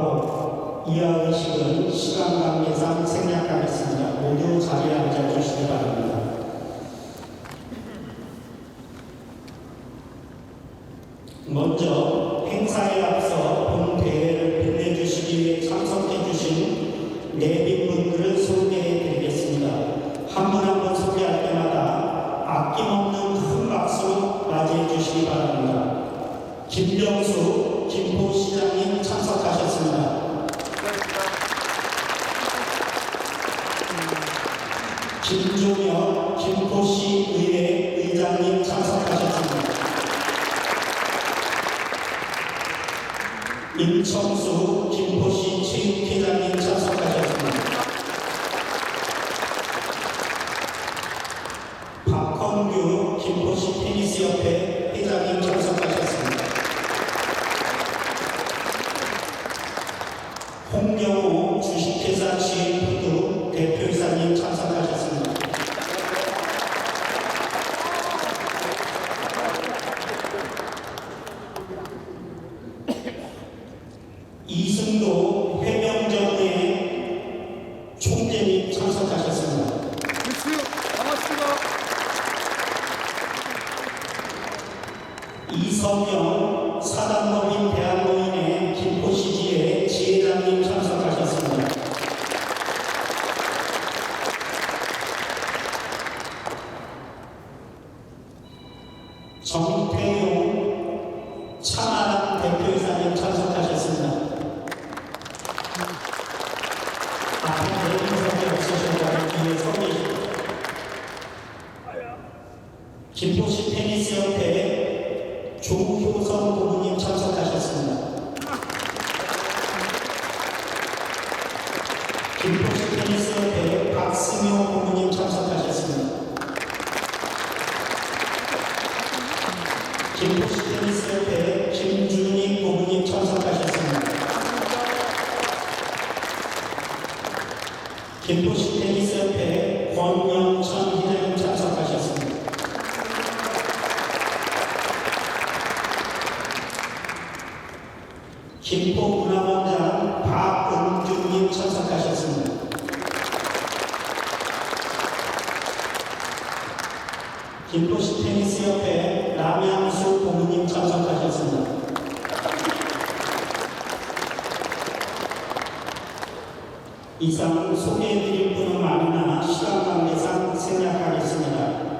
방법, 이하 의식은 시간 관계상 생략하겠습니다. 모두 자리에 앉아주시기 바랍니다. 임청수 김포시 체육회장님 차석 성령 김포시 테니스협회 박승용 고모님 참석하셨습니다. 김포시 테니스 이상 소개해드릴 뿐만 아니라 시간 관계상 생략하겠습니다.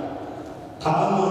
다음은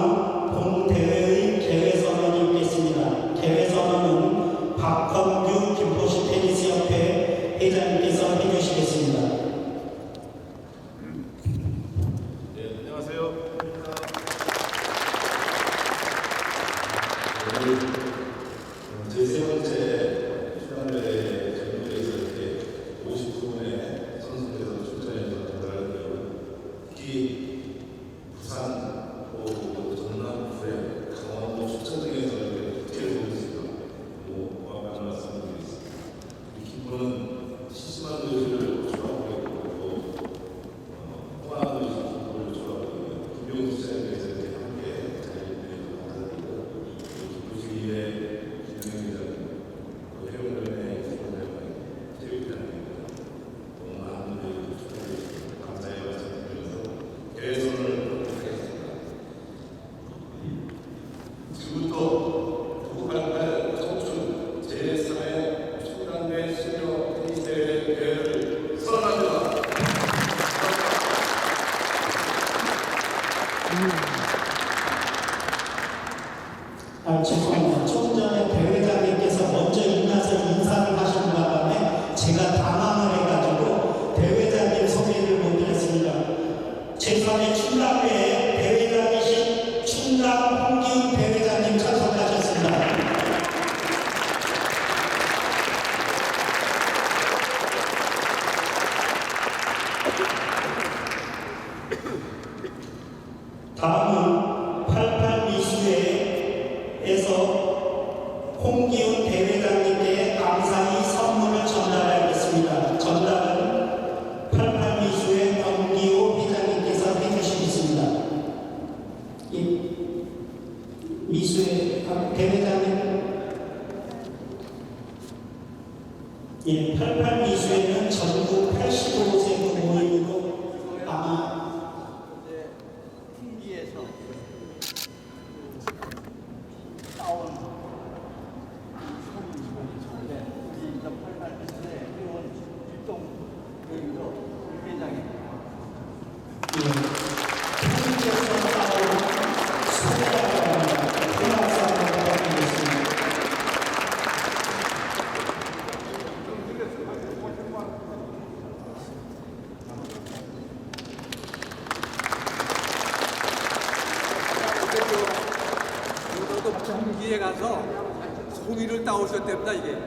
나오셨답니다 이게.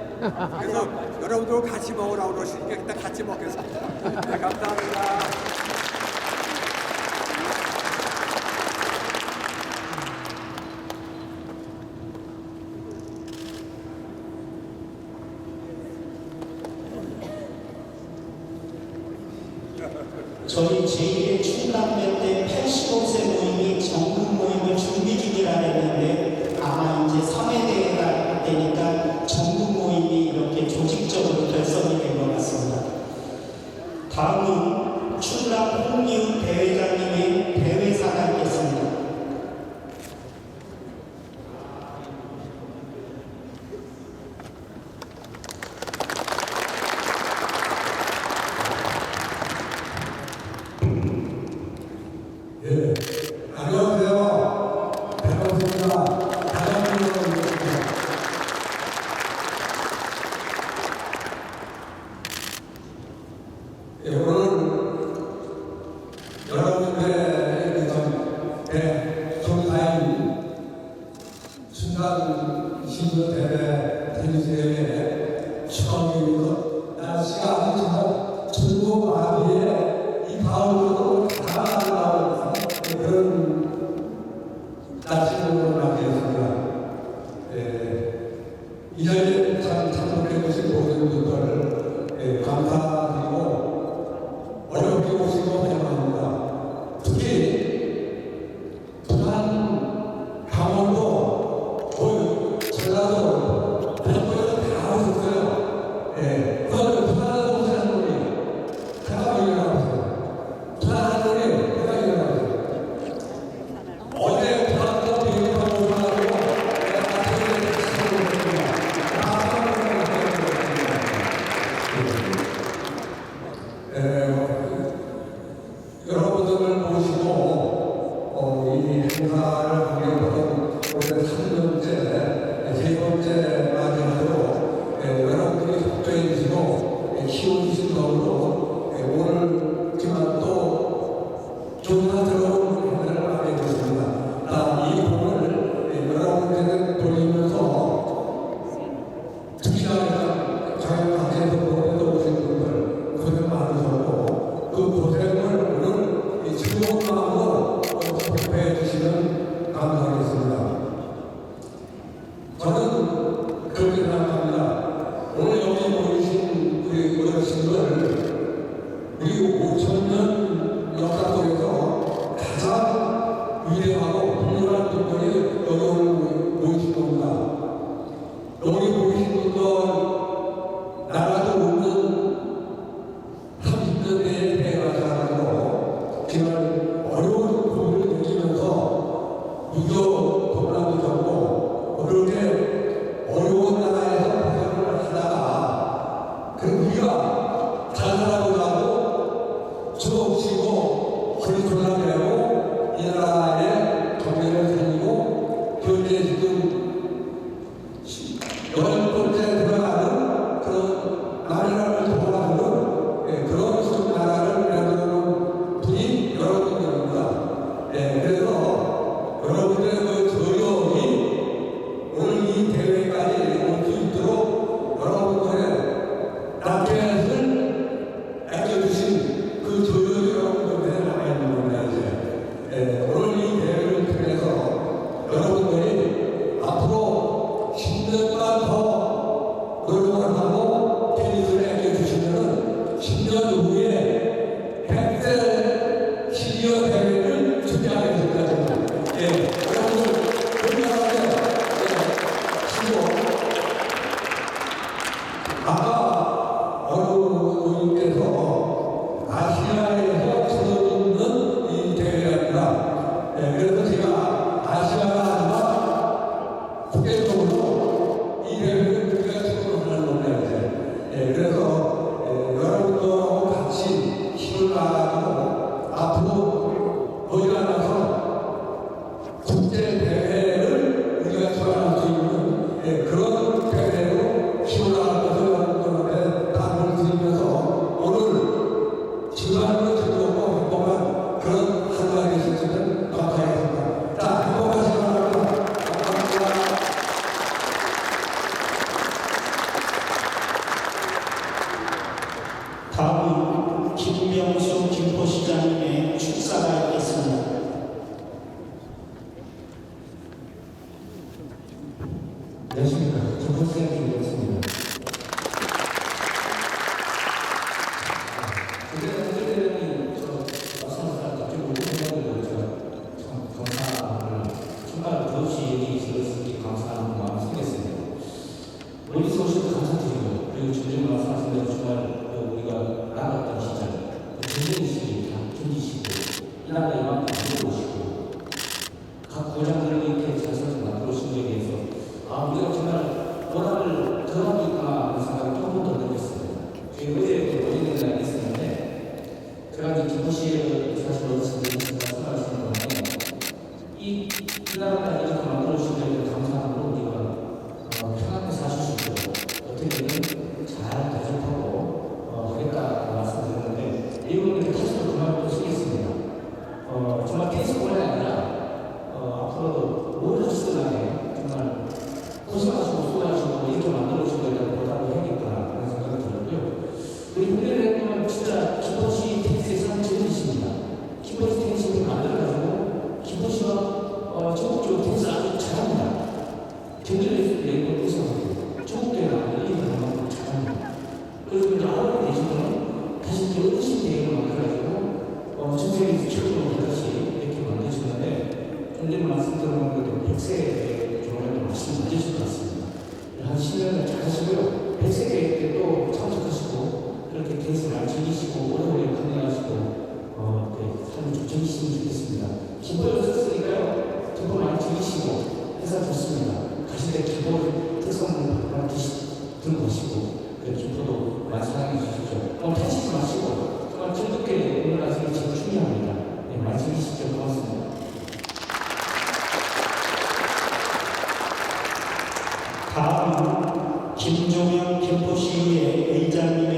그래서 여러분들 같이 먹으라고 그러시니까 일단 같이 먹겠습니다. 네, 감사합니다. es 아멘. 실제적으로 일을 우리가 적용하는 놈이야. 예, 그래서 예, 여러분도 같이 힘을 받아 네, 안녕하십니까. Wielkiej Musi uznać proces i dla 김종현 김포시의회장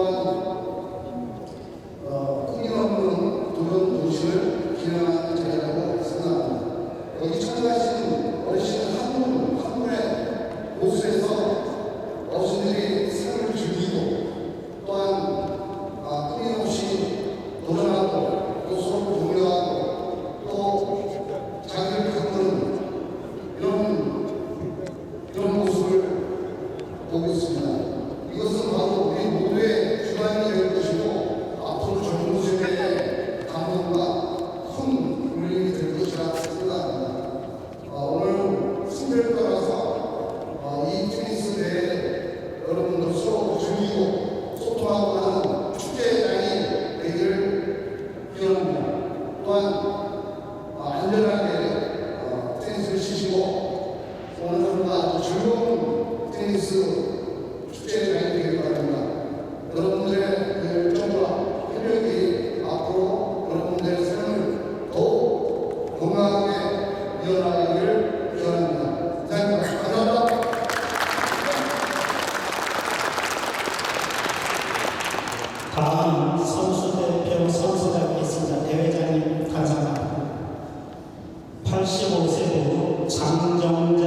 quando 85세부 장정